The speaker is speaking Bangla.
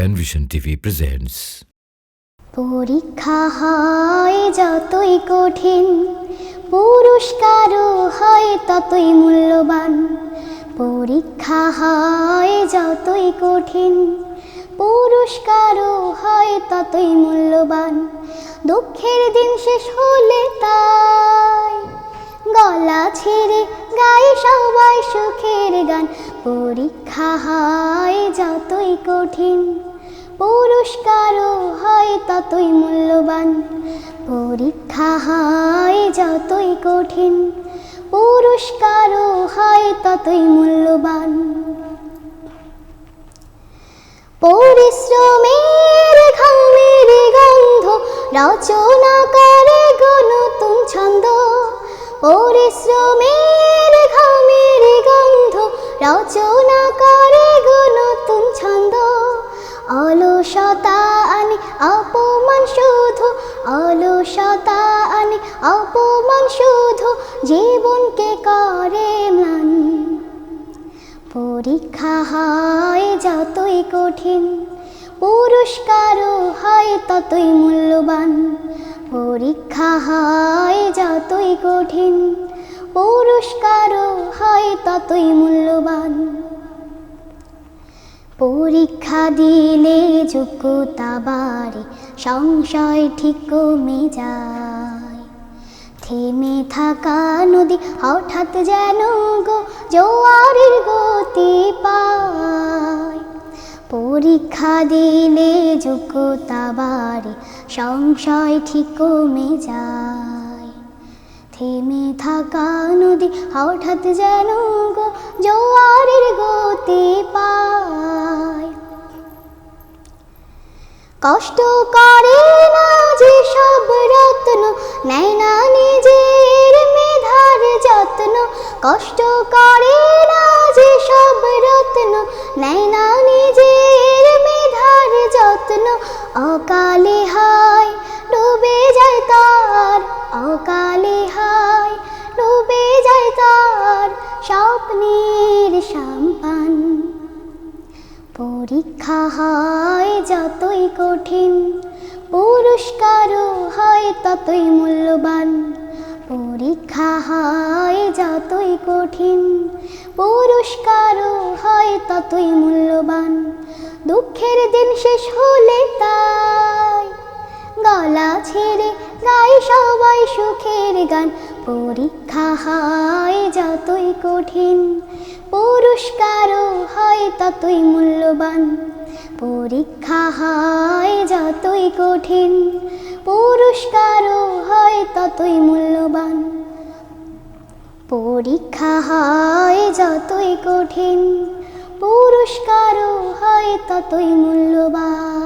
Penvision TV presents পরীক্ষা হয় যতই কঠিন, পুরস্কারও হয় ততই মূল্যবান। পরীক্ষা হয় যতই কঠিন, পুরস্কারও হয় ততই মূল্যবান। দুঃখের দিন শেষ হলে তাই গলা ছেড়ে গায়ে সবাই সুখের গান। পরীক্ষা হয় যতই কঠিন পুরস্কারও হয় ততই মূল্যবান। পরীক্ষা হয় যতই কঠিন, পুরস্কারও হয় ততই মূল্যবান। পরিশ্রমের ঘামের গন্ধ, রচনা করে গো নতুন ছন্দ। পরিশ্রমের ঘামের গন্ধ, রচনা করে অলসতা আনে অপমান শুধু অলসতা আনে অপমান শুধু, জীবনকে করে মান পরীক্ষা হয় যতই কঠিন, পুরস্কারও হয় ততই মূল্যবান। পরীক্ষা হয় যতই কঠিন, পুরস্কারও হয় ততই মূল্যবান। পরীক্ষা দিলে যোগ্যতা বাড়ে সংশয় ঠিক কমে যায়। থেমে থাকা নদী হঠাৎ যেন গো জোয়ারের গতি পায়। পরীক্ষা দিলে যোগ্যতা বাড়ে সংশয় ঠিক কমে যায়। থেমে থাকা নদী হঠাৎ যেন গো জোয়ারের গতি কষ্ট করে না যে সব রত্ন, নেয় না নিজের মেধার যত্ন। কষ্ট করে না যে সব রত্ন, নেয় না নিজের মেধার যত্ন। অকালে হয়, ডুবে যায় তার, অকালে হয়, ডুবে যায় তার স্বপ্নের সাম্পান পরীক্ষা হয় যতই কঠিন, পুরস্কারও হয় ততই মূল্যবান। পরীক্ষা হয় যতই কঠিন, পুরস্কারও হয় ততই মূল্যবান। দুঃখের দিন শেষ হলে তাই, গলা ছেড়ে গাই সবাই সুখের গান। পরীক্ষা হয় যতই কঠিন, পুরস্কারও হয় ততই মূল্যবান। পরীক্ষা হয় যতই কঠিন, পুরস্কারও হয় ততই মূল্যবান। পরীক্ষা হয় যতই কঠিন, পুরস্কারও হয় ততই মূল্যবান।